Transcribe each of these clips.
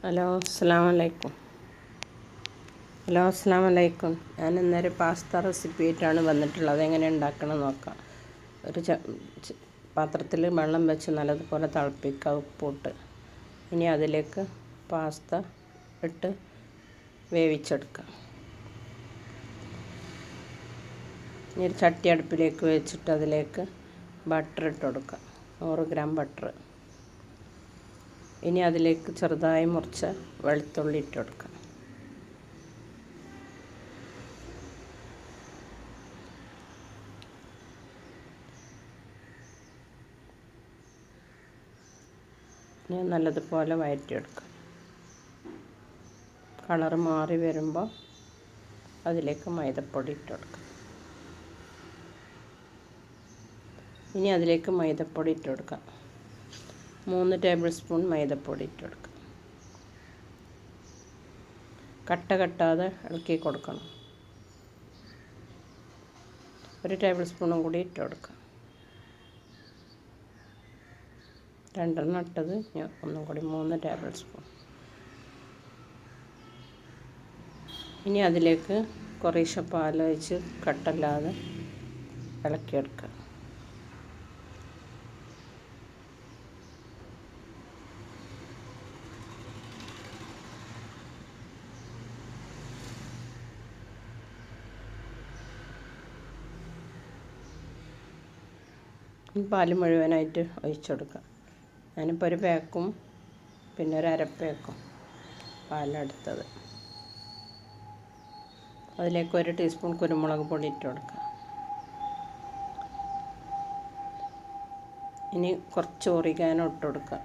Hello അസ്സാം വലൈക്കും hello അസ്സാം വലൈക്കും ഞാൻ ഇന്നൊരു പാസ്ത റെസിപ്പി ആയിട്ടാണ് വന്നിട്ടുള്ളത്. എങ്ങനെ ഉണ്ടാക്കണം നോക്കാം. ഒരു പാത്രത്തിൽ വെള്ളം വെച്ച് നല്ലതുപോലെ തിളപ്പിക്കുക ഉപ്പിട്ട് ഇനി അതിലേക്ക് പാസ്ത ഇട്ട് വേവിച്ചെടുക്കുക ഇനി ഒരു ചട്ടി അടുപ്പിലേക്ക് വെച്ചിട്ട് അതിലേക്ക് ബട്ടർ ഇട്ട് കൊടുക്കുക നൂറ് ഗ്രാം ബട്ടർ. ഇനി അതിലേക്ക് ചെറുതായി മുറിച്ച വെളുത്തുള്ളി ഇട്ട് കൊടുക്കാം. ഇനി നല്ലതുപോലെ വഴറ്റിയെടുക്കാം കളർ മാറി വരുമ്പോൾ അതിലേക്ക് മൈദപ്പൊടി ഇട്ട് കൊടുക്കാം. ഇനി അതിലേക്ക് മൈദപ്പൊടി ഇട്ട് കൊടുക്കാം. മൂന്ന് ടേബിൾ സ്പൂൺ മൈദപ്പൊടി ഇട്ട് കൊടുക്കുക കട്ട കട്ടാതെ ഇളക്കി കൊടുക്കണം. ഒരു ടേബിൾ സ്പൂണും കൂടി ഇട്ട് കൊടുക്കുക രണ്ടെണ്ണം ഇട്ടത് ഒന്നും കൂടി മൂന്ന് ടേബിൾ സ്പൂൺ ഇനി അതിലേക്ക് കുറേശ്ശെ പാലൊഴിച്ച് കട്ടല്ലാതെ ഇളക്കിയെടുക്കുക പാൽ മുഴുവനായിട്ട് ഒഴിച്ചു കൊടുക്കുക. ഞാനിപ്പോൾ ഒരു പാക്കും പിന്നെ ഒരു അരപ്പേക്കും പാലെടുത്തത് അതിലേക്ക് ഒരു ടീസ്പൂൺ കുരുമുളക് പൊടി ഇട്ട് കൊടുക്കാം ഇനി കുറച്ച് ഒറിഗാനോ ഇട്ട് കൊടുക്കുക.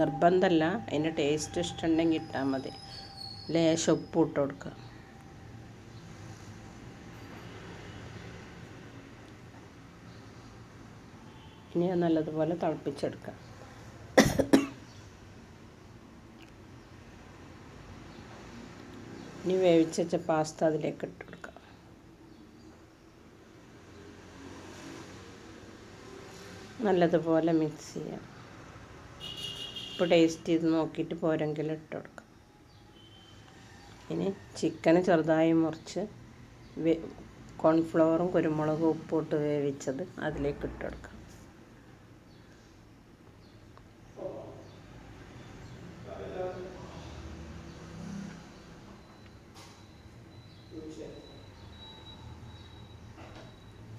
നിർബന്ധമല്ല അതിന്റെ ടേസ്റ്റ് ഇഷ്ടമുണ്ടെങ്കിൽ ഇട്ടാൽ മതി. ലേശം ഉപ്പ് ഇട്ട് കൊടുക്കുക. ഇനി നല്ലതുപോലെ തിളപ്പിച്ചെടുക്കാം. ഇനി വേവിച്ച് വെച്ച പാസ്ത അതിലേക്ക് ഇട്ട് കൊടുക്കാം. നല്ലതുപോലെ മിക്സ് ചെയ്യാം. ഇപ്പോൾ ടേസ്റ്റ് ചെയ്ത് നോക്കിയിട്ട് പോരെങ്കിലും ഇട്ട് കൊടുക്കാം. ഇനി ചിക്കൻ ചെറുതായി മുറിച്ച് കോൺഫ്ലവറും കുരുമുളകും ഉപ്പിട്ട് വേവിച്ചത് അതിലേക്ക് ഇട്ട് കൊടുക്കാം.